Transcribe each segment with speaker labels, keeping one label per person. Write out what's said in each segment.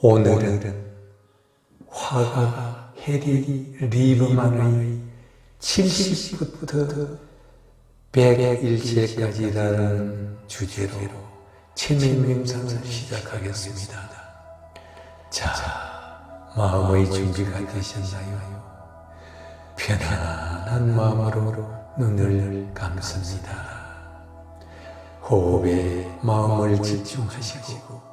Speaker 1: 오늘은 화가 해리 리브만의 70부터 101세까지 라는 주제로 체면 명상을 시작하겠습니다. 자, 마음의 준비가 되셨나요? 편안한 마음으로 눈을 감습니다. 호흡에 마음을 집중하시고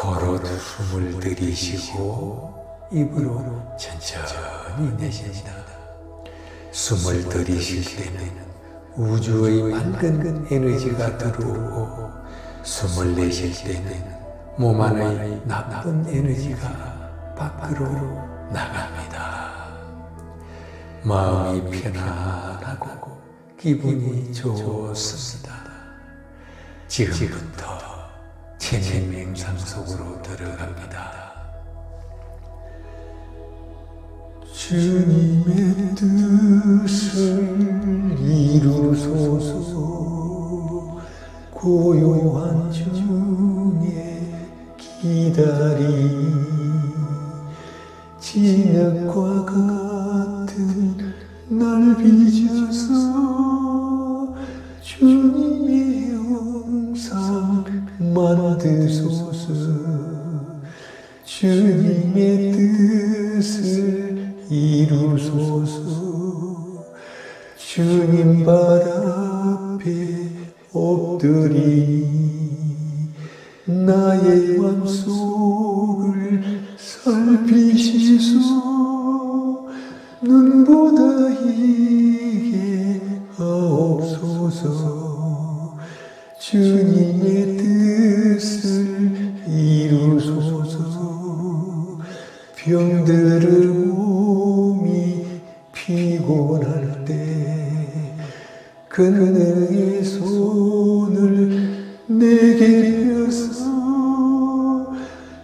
Speaker 1: 걸어 숨을 들이쉬고 입으로 천천히 내쉽니다. 숨을 들이쉴 때는 우주의 맑은 에너지가 들어오고 숨을 내쉴 때는 몸 안의 나쁜 에너지가 밖으로 나갑니다. 마음이 편안하고 기분이 좋습니다. 지금부터 체내 명상 속으로 들어갑니다. 주님의 뜻을 이루소서 고요한 중에 기다리 진흙과 같 주님의 뜻을 이루소서. 주님 발 앞에 엎드리. 나의 맘속을 살피시소. 눈보다 이게 하옵소서. 주님의 뜻을 병들은 몸이 피곤할 때 그늘의 손을 내게 펴서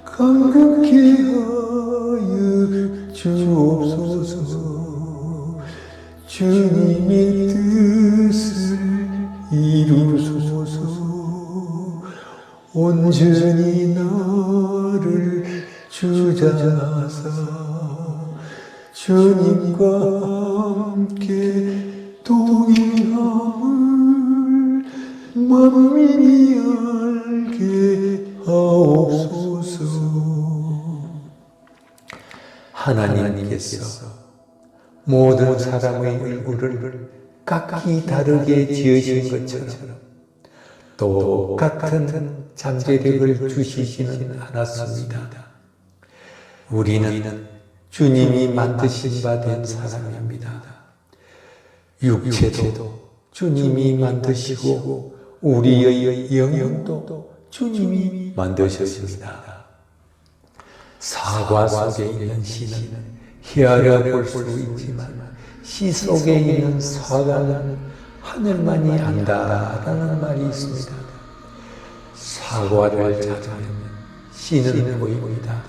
Speaker 1: 감격해 하여 주옵소서. 주님의 뜻을 이루소서. 온전히 주장하사 주님과 함께 동행함을 만민이 알게 하옵소서 하나님께서 모든 사람의 얼굴을 각기 다르게 지으신 것처럼 똑같은 잠재력을 주시지는 않았습니다. 우리는 주님이 만드신 바 된 사람입니다. 육체도 주님이 만드시고 우리의 영혼도 주님이 만드셨습니다. 사과 속에 있는 씨는 헤아려 볼 수 있지만 씨 속에 있는 사과는 하늘만이 안다라는 말이 있습니다. 사과를 찾으면 씨는 보입니다.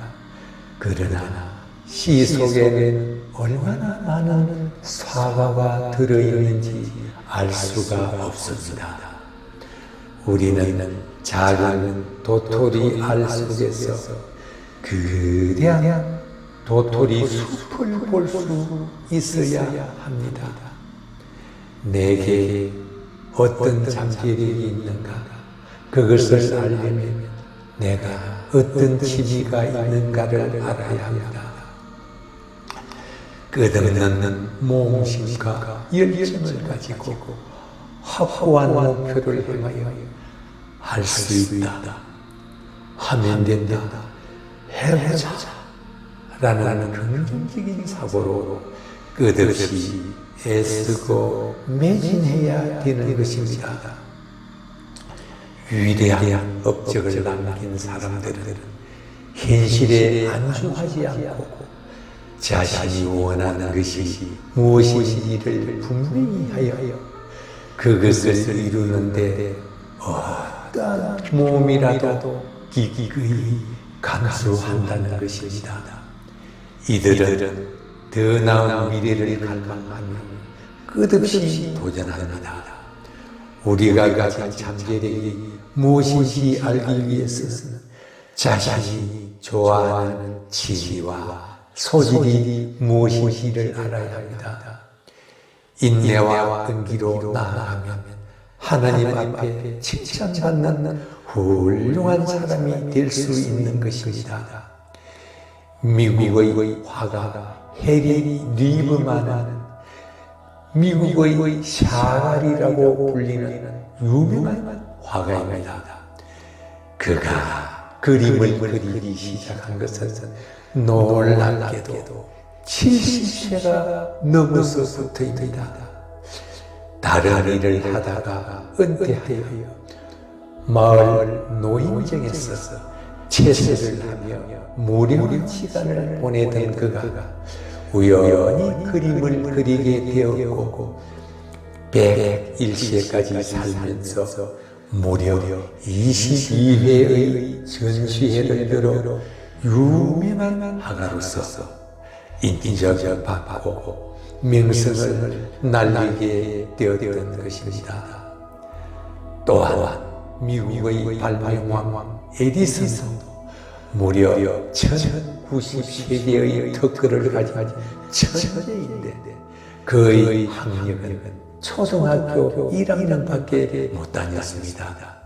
Speaker 1: 그러나 씨 속에는 얼마나 많은 사과가 들어있는지 알 수가 없습니다. 우리는 작은 도토리 알 속에서 그냥 도토리 숲을 볼 수 있어야 합니다. 내게 어떤 잠재력이 있는가 그것을 알려면 내가 어떤 취미가 있는가를 알아야 합니다. 끝없는 몽심과 열정을 가지고 확고한 목표를 향하여 할 수 있다. 하면 된다. 해보자. 라는 긍정적인 사고로 끝없이 애쓰고 매진해야 되는 것입니다. 위대한 업적을 남긴 사람들은 현실에 안주하지 않고 자신이 원하는 것이 무엇인지를 분명히 하여 그것을 이루는데 어떠한 몸이라도 기기의 감수한다는 것입니다. 이들은 더 나은 미래를 갈망하며 끝없이 도전합니다. 우리가 가진 잠재력이 무엇인지 알기 위해서는 자신이 좋아하는 지위와 소질이 무엇인지를 알아야 합니다. 인내와 끈기로 나아가면 하나님 앞에 칭찬받는 훌륭한 사람이 될 수 있는 것입니다. 미국의 화가 해리 리브만은 미국의 샤갈이라고 불리는 유명한 화가입니다. 그가 그림을 그리기 시작한 것은 놀랍게도 70세가 넘어서부터입니다. 다른 일을 하다가 은퇴하여 마을 노인정에서 채소를 하며 무료한 시간을 보내던 그가 우연히 그림을 그리게 되었고 101세까지 살면서 무려 22회의 전시회를 열어 유명한 화가로서 인정을 받고 명성을 날리게 되었던 것입니다. 또한 미국의 발명왕 에디슨도 무려 1093개의 특허를 가진 천재인데 그의 학력은 초등학교 1학년밖에 못 다녔습니다.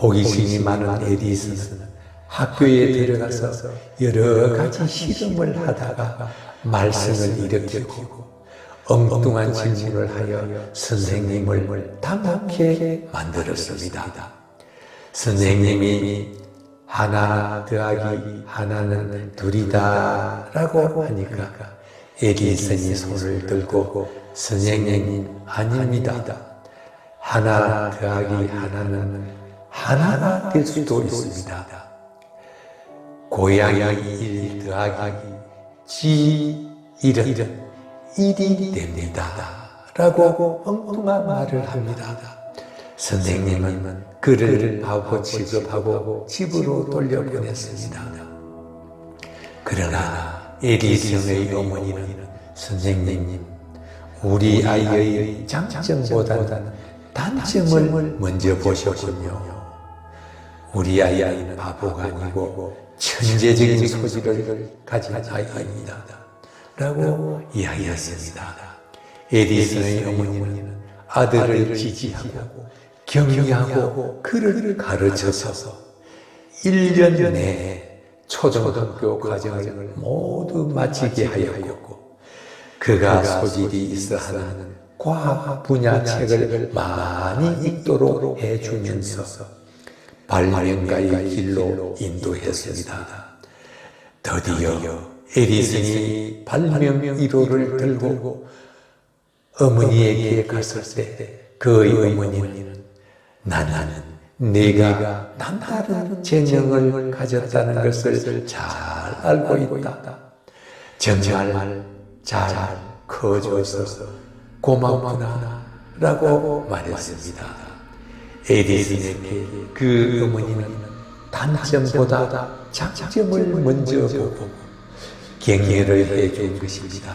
Speaker 1: 호기심이 많은 에디슨은 학교에 들어가서 여러 가지 실험을 하다가 말썽을 일으키고 엉뚱한 질문을 하여 선생님을 당혹해 만들었습니다. 선생님이 하나 더하기 하나는 둘이다 라고 하니까 에디슨이 손을 들고 선생님 아닙니다. 하나 더하기 하나는 하나가 될 수도 있습니다. 고양이 일 더하기 지 일은 일이 됩니다. 라고 엉뚱한 말을 합니다. 선생님은 그를 바보 취급하고 집으로 돌려보냈습니다. 그러나 에디슨의 어머니는 선생님, 우리 아이의 장점보다는 단점을 먼저 보셨군요. 우리 아이는 바보가 아니고 천재적인 소질을 가진 아이입니다. 라고 이야기했습니다. 에디슨의 어머니는 아들을 지지하고 격려하고 그를 가르쳐서 1년 내에 초등학교 과정을 모두 마치게 하였고 그가 소질이 있어 하는 과학 분야 책을 많이 읽도록 해주면서 발명가의 길로 인도했습니다. 드디어 에디슨이 발명 1호를 들고 어머니에게 갔을 때 그의 어머니는 나는 네가 남다른 재능을 가졌다는 것을 잘 알고 있다. 정말 잘 커줘서 고맙구나 라고 말했습니다. 에디슨에게 그 어머니는 단점보다 장점을 먼저 보고 격려를 해준 것입니다.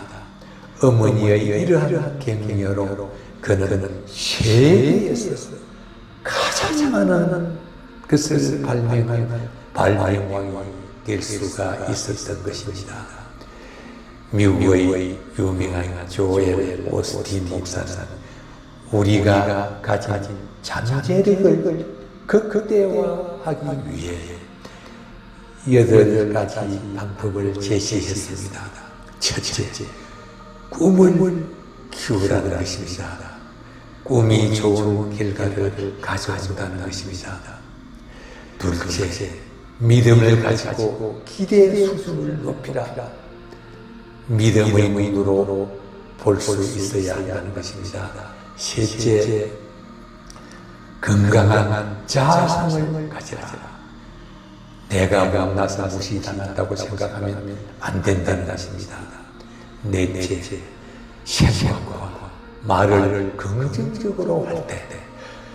Speaker 1: 어머니의 이러한 격려로 그는 가 장 많은 것을 발명한 발명왕이 될 수가 있었던 것입니다. 미국의 유명한 조엘 오스틴 목사는 우리가 가진 잠재력을 극대화하기 위해 여덟 가지 방법을 제시했습니다. 첫째, 꿈을 키우라는 것입니다. 꿈이 좋은 결과를 가져온다는 것입니다. 둘째, 믿음을 가지고 기대의 수준을 높이라. 믿음의 눈으로 볼 수 있어야 한다는 것입니다. 셋째, 건강한 자상을 가져라. 내가 못나서 무시당한다고 생각하면 안 된다는 것입니다. 넷째, 생각과 말을 긍정적으로 할 때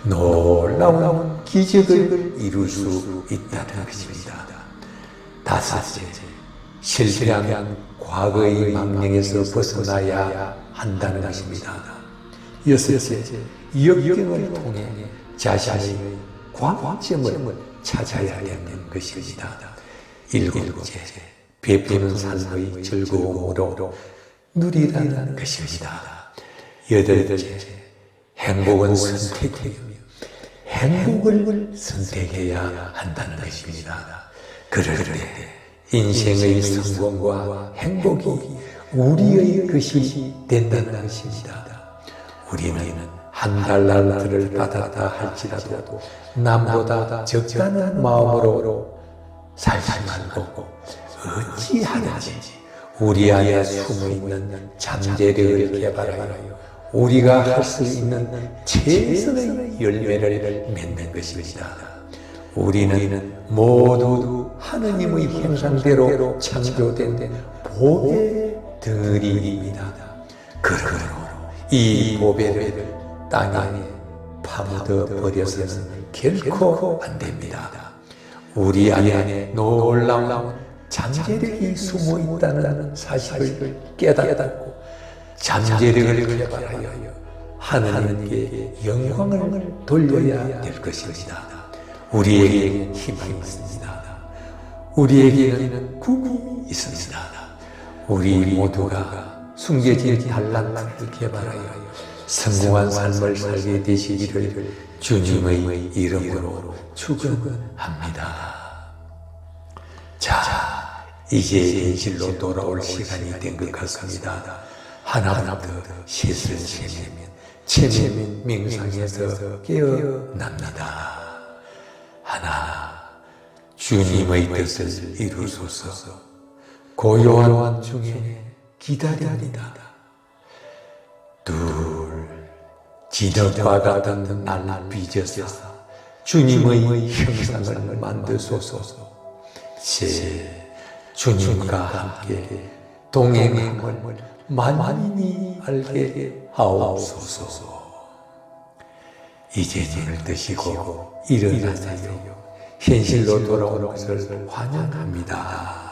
Speaker 1: 놀라운 기적을 이룰 수 있다는 것입니다. 다섯째, 실패한 과거의 망령에서 벗어나야 한다는 것입니다. 여섯째, 역경을 통해 자신의 광점을 찾아야 되는 것입니다. 일곱째, 베푸는 삶의 즐거움으로 누리라는 것입니다. 여덟째, 행복은 선택이며 행복을 선택해야 한다는 것입니다. 그럴 때 인생의 성공과 행복이 우리의 것이 된다는 것입니다. 우리는 한 달란트를 받았다 할지라도 남보다 적다는 마음으로 살지 말고 어찌하든지 우리 안에 숨어있는 잠재력을 개발하여 우리가 할 수 있는 최선의 열매를 맺는 것입니다. 우리는 모두 하느님의 형상대로 창조된 보배 덩어리입니다. 그러므로 이 보배를 땅에 파묻어 버려서는 결코 안 됩니다. 우리 안에 놀라운 잠재력이 숨어 있다는 사실을 깨닫고 잠재력을 개발하여 하나님께 영광을 돌려야 될 것입니다. 우리에게 희망이 있습니다. 우리에게는 꿈이 있습니다. 우리 모두가 숨겨진 달란트를 개발하여 성공한 삶을 살게 되시기를 주님의 이름으로 축원합니다. 자, 이제 현실로 돌아올 시간이 된 것 같습니다. 하나부터 셋을 세면 체면 명상에서 깨어납니다. 하나, 주님의 뜻을 이루소서 고요한 중에 기다립니다. 둘, 진흙과 같은 날 빚어서 주님의 형상을 만드소서. 셋, 주님과 함께 동행함을 만민이 알게 하옵소서. 이제 눈을 뜨시고 일어나세요. 현실로 돌아오는 것을 환영합니다.